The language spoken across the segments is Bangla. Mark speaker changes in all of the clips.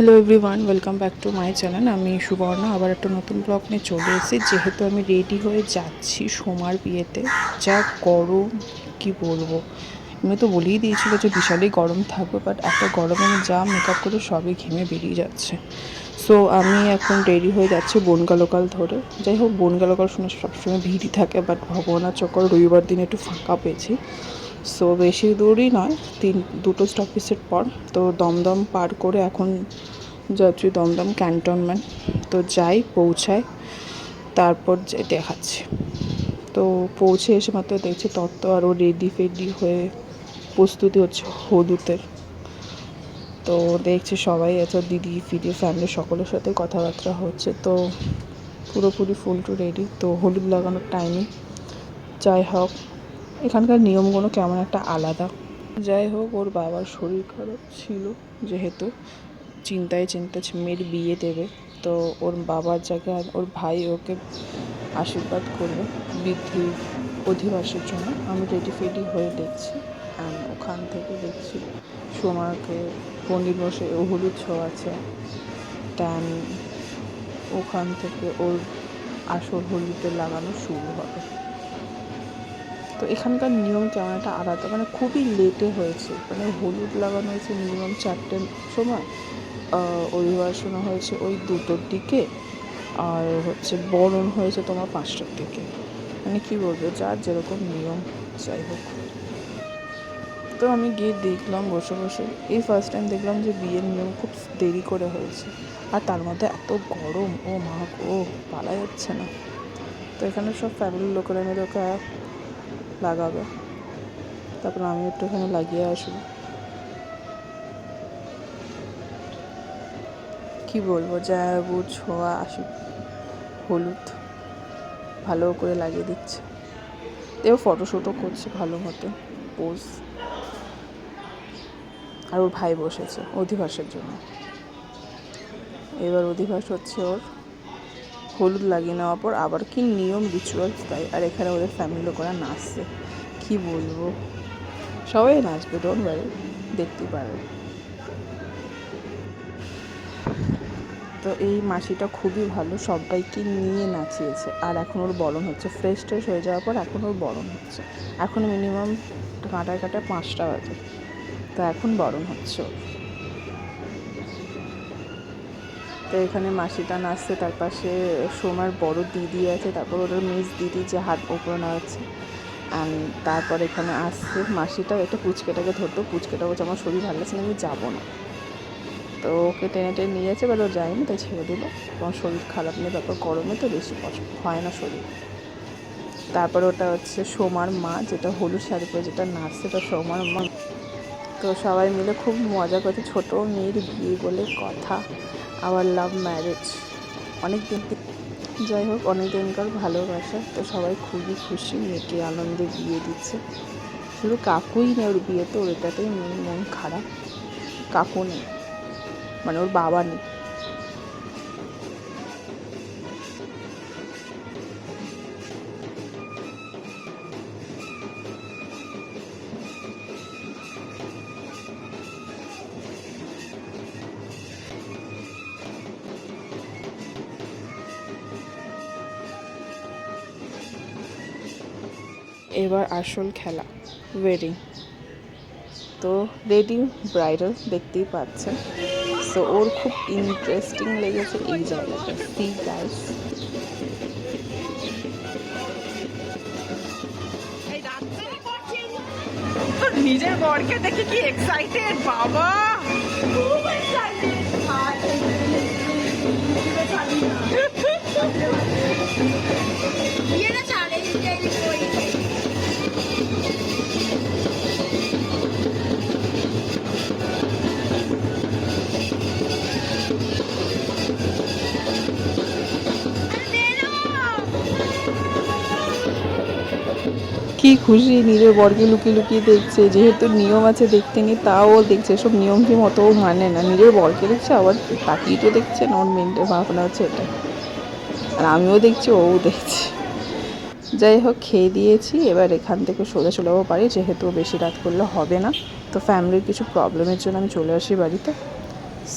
Speaker 1: Hello everyone welcome back to my channel আমি সুবর্ণা, আবার একটা নতুন ব্লগ নিয়ে চলে এসেছি। যেহেতু আমি রেডি হয়ে যাচ্ছি সোমার বিয়েতে, যা গরম, কি বলব? এমনি তো বলেই দিয়েছিল যে বিশালই গরম থাকবে বাট এত গরমে আমি যা মেকআপ করে সবই ঘেমে বেরিয়ে যাচ্ছে। সো আমি এখন রেডি হয়ে যাচ্ছি বনগা লোকাল ধরে। যাই হোক বনগা লোকাল শুনে সবসময় ভিড়ই থাকে বাট ভগবানের চক্কর রবিবার দিন একটু ফাঁকা পেয়েছি। সো বেশি দূরই নয়, তিন, দুটো স্টপেজের পর। তো, দমদম পার করে এখন যাচ্ছি দমদম ক্যান্টনমেন্ট তো যাই পৌঁছায় তারপর যে, দেখাচ্ছি। তো, পৌঁছে এসে মাত্র দেখছি তত্ত্ব আরও রেডি ফেডি হয়ে প্রস্তুতি হচ্ছে হলুদের। তো, দেখছি সবাই আছে দিদি, ফিদি ফ্যামিলির সকলের সাথে কথাবার্তা হচ্ছে। তো, পুরোপুরি ফুল টু রেডি তো, হলুদ লাগানোর টাইমে যাই হোক এখানকার নিয়মগুলো কেমন একটা আলাদা। যাই হোক, ওর বাবার শরীর খারাপ ছিল যেহেতু। চিন্তায় চিন্তা মেয়ের বিয়ে দেবে। তো ওর বাবার জায়গায় ওর ভাই ওকে আশীর্বাদ করবে বৃদ্ধি অধিবাসের জন্য। আমি রেডি ফেডি হয়ে দেখছি। অ্যান্ড ওখান থেকে দেখছি সোমাকে পন্ডিত বসে ও হলুদ ছোঁয়াছে দেন ওখান থেকে ওর আসল হলুদে লাগানো শুরু হবে। তো এখানকার নিয়ম কেমন? একটা আলাদা। মানে খুবই লেটে হয়েছে। মানে হলুদ লাগানো হয়েছে মিনিমাম চারটের সময়। অভিবাসন হয়েছে ওই দুটোর দিকে। আর হচ্ছে বরণ হয়েছে তোমার পাঁচটার দিকে। মানে কি বলব? যার যেরকম নিয়ম, যাই হোক। তো আমি গিয়ে দেখলাম, বসে বসে। এই ফার্স্ট টাইম দেখলাম যে বিয়ের নিয়ম খুব দেরি করে হয়েছে। আর তার মধ্যে এত গরম। ও মা ও পালা যাচ্ছে না। তো এখানে সব ফ্যামিলির লোকেরা মিলে ওকে লাগাবে। তারপর আমি একটুখানি লাগিয়ে আসব। কি বলব জায়াবু ছোঁয়া আসি হলুদ ভালো করে লাগিয়ে দিচ্ছে। এও ফটোশ্যুটও করছে ভালো মতো পোজ আর ওর ভাই বসেছে অধিবাসের জন্য। এবার অধিবাস হচ্ছে ওর হলুদ লাগিয়ে নেওয়ার পর আবার কি নিয়ম রিচুয়ালস তাই? আর এখানে ওদের ফ্যামিলি লোকেরা নাচছে। কি বলব? সবাই নাচবে ডোন্ট ওয়ারি দেখতে পারবে তো এই মাসিটা খুবই ভালো, সবাইকে নিয়ে নাচিয়েছে। আর এখন ওর বরণ হচ্ছে ফ্রেশ ট্রেশ হয়ে যাওয়ার পর এখন ওর বরণ হচ্ছে। এখন মিনিমাম কাঁটায় কাঁটায় পাঁচটা বাজে। তো এখন বরণ হচ্ছে ওর। তো এখানে মাসিটা নাচছে তার পাশে সোমার বড় দিদি আছে, তারপর ওদের মিস দিদি যে হাত ওপরে নাড়াচ্ছে। অ্যান্ড তারপর এখানে আসছে মাসিটাও একটা পুচকেটাকে ধরতো, পুচকেটা বলছে, আমার শরীর ভালো লাগছে না, আমি যাব না। তো ওকে টেনে টেনে নিয়ে যাচ্ছে, এবার ও যায়নি, তাই ছেড়ে দিল। এবং শরীর খারাপ নিয়ে তারপর গরমে তো বেশি কষ্ট, হয় না শরীর। তারপর ওটা হচ্ছে সোমার মা, যেটা হলুদ শাড়ি পরে যেটা নাচছে সেটা সোমার মা। তো সবাই মিলে খুব মজা করছে, ছোটো মেয়ের বিয়ে বলে কথা। আবার লাভ ম্যারেজ অনেক দিন যাই হোক অনেক দিনকার ভালোবাসা। তো সবাই খুবই খুশি মেয়েকে আনন্দে বিয়ে দিচ্ছে। শুধু কাকুই নেই, ওর বিয়েতে ওর এটাতেই মন খারাপ। কাকু নেই। মানে ওর বাবা নেই। এবার আসল খেলা ওয়েডিং তো রেডি ব্রাইডাল দেখতেই পাচ্ছেন। সো ওর খুব ইন্টারেস্টিং লেগেছে এই জায়গাটা সি গাইস
Speaker 2: নিজের বরকে দেখে কি এক্সাইটেড বাবা?
Speaker 3: বিয়েটা চ্যালেঞ্জ টাইপ করি
Speaker 1: কি খুশি, নিজের বরকে লুকিয়ে লুকিয়ে দেখছে, যেহেতু নিয়ম আছে দেখতে নি তাও দেখছে সব নিয়ম কি মতো মানে না। নিজের বরকে দেখছে, আবার তাকিয়ে তো দেখছে না, ওর ভাবনা হচ্ছে এটা। আর আমিও দেখছি, ও দেখছে। যাই হোক, খেয়ে দিয়েছি, এবার এখান থেকে সোজা চলে যাব বাড়ি, যেহেতু বেশি রাত করলে হবে না। তো ফ্যামিলির কিছু প্রবলেমের জন্য আমি চলে আসি বাড়িতে।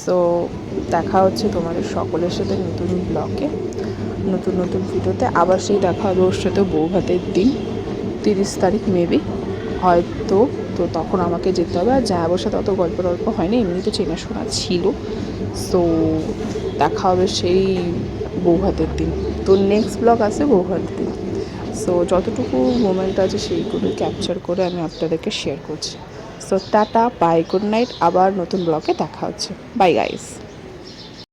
Speaker 1: সো দেখা হচ্ছে তোমাদের সকলের সাথে নতুন ব্লগে নতুন নতুন ভিডিওতে আবার সেই দেখা হবে ওর সাথে বউ ভাতের দিন। তিরিশ তারিখ মেবি। হয়তো তো তখন আমাকে যেতে হবে। আর জায়াবোর সাথে অত গল্প টল্প হয়নি এমনিতে চেনাশোনা ছিল। সো দেখা হবে সেই বউ ভাতের দিন। তো নেক্সট ব্লগ আছে বউ ভাতের দিন। সো যতটুকু মোমেন্ট আছে সেইগুলো ক্যাপচার করে আমি আপনাদেরকে শেয়ার করছি। So tata bye good night আবার নতুন ব্লগে দেখা হচ্ছে। Bye guys